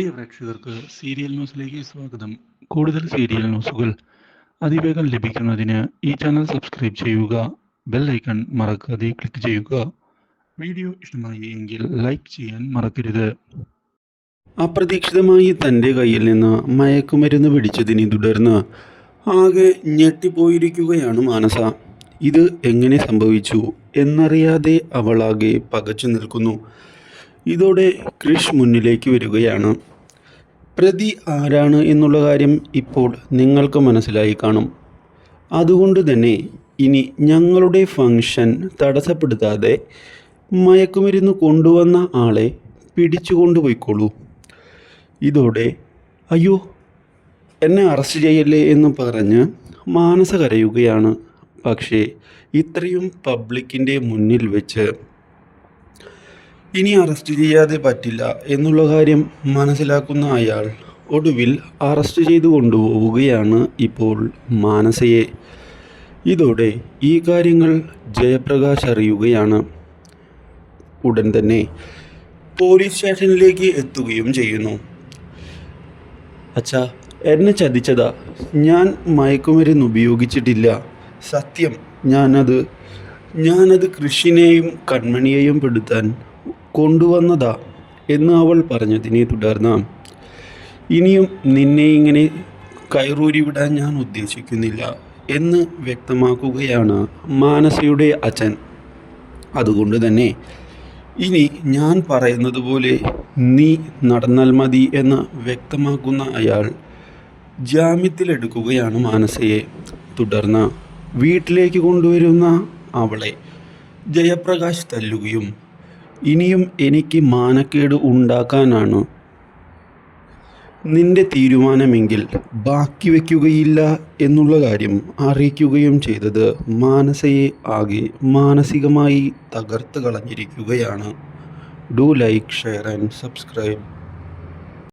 പ്രിയ പ്രേക്ഷകർക്ക് സീരിയൽ ന്യൂസിലേക്ക് സ്വാഗതം. കൂടുതൽ സീരിയൽ ന്യൂസുകൾ അതിവേഗം ലഭിക്കുന്നതിന് ഈ ചാനൽ സബ്സ്ക്രൈബ് ചെയ്യുക ബെൽ ഐക്കൺ മറക്കാതെ ക്ലിക്ക് ചെയ്യുക. വീഡിയോ ഇഷ്ടമായി എങ്കിൽ ലൈക്ക് ചെയ്യാൻ മറക്കരുത്. അപ്രതീക്ഷിതമായി തന്റെ കയ്യിൽ നിന്ന് മയക്കുമരുന്ന് പിടിച്ചതിനെ തുടർന്ന് ആകെ ഞെട്ടിപ്പോയിരിക്കുകയാണ് മാനസ. ഇത് എങ്ങനെ സംഭവിച്ചു എന്നറിയാതെ അവളാകെ പകച്ചു നിൽക്കുന്നു. ഇതോടെ ക്രിഷ് മുന്നിലേക്ക് വരികയാണ്. പ്രതി ആരാണ് എന്നുള്ള കാര്യം ഇപ്പോൾ നിങ്ങൾക്ക് മനസ്സിലായി കാണും. അതുകൊണ്ട് തന്നെ ഇനി ഞങ്ങളുടെ ഫംഗ്ഷൻ തടസ്സപ്പെടുത്താതെ മയക്കുമരുന്ന് കൊണ്ടുവന്ന ആളെ പിടിച്ചു കൊണ്ടുപോയിക്കോളൂ. ഇതോടെ അയ്യോ എന്നെ അറസ്റ്റ് ചെയ്യല്ലേ എന്ന് പറഞ്ഞ് മാനസ കരയുകയാണ്. പക്ഷേ ഇത്രയും പബ്ലിക്കിന്റെ മുന്നിൽ വെച്ച് ഇനി അറസ്റ്റ് ചെയ്യാതെ പറ്റില്ല എന്നുള്ള കാര്യം മനസ്സിലാക്കുന്ന അയാൾ ഒടുവിൽ അറസ്റ്റ് ചെയ്തു കൊണ്ടുപോവുകയാണ് ഇപ്പോൾ മാനസയെ. ഇതോടെ ഈ കാര്യങ്ങൾ ജയപ്രകാശ് അറിയുകയാണ്. ഉടൻ തന്നെ പോലീസ് സ്റ്റേഷനിലേക്ക് എത്തുകയും ചെയ്യുന്നു. അച്ഛാ എന്നെ ചതിച്ചതാ. ഞാൻ മയക്കുമരുന്ന് ഉപയോഗിച്ചിട്ടില്ല. സത്യം ഞാനത് ഞാനത് കൃഷിനെയും കൺമണിയെയും പെടുത്താൻ കൊണ്ടുവന്നതാ എന്ന് അവൾ പറഞ്ഞതിനെ തുടർന്ന് ഇനിയും നിന്നെ ഇങ്ങനെ കയറൂരി വിടാൻ ഞാൻ ഉദ്ദേശിക്കുന്നില്ല എന്ന് വ്യക്തമാക്കുകയാണ് മാനസയുടെ അച്ഛൻ. അതുകൊണ്ട് തന്നെ ഇനി ഞാൻ പറയുന്നത് പോലെ നീ നടന്നാൽ മതി എന്ന് വ്യക്തമാക്കുന്ന അയാൾ ജാമ്യത്തിലെടുക്കുകയാണ് മാനസയെ. തുടർന്ന് വീട്ടിലേക്ക് കൊണ്ടുവരുന്ന അവളെ ജയപ്രകാശ് തല്ലുകയും ഇനിയും എനിക്ക് മാനക്കേട് ഉണ്ടാക്കാനാണ് നിന്റെ തീരുമാനമെങ്കിൽ ബാക്കി വയ്ക്കുകയില്ല എന്നുള്ള കാര്യം അറിയിക്കുകയും ചെയ്തത് മാനസയെ ആകെ മാനസികമായി തകർത്ത് കളഞ്ഞിരിക്കുകയാണ്. Do like share and subscribe.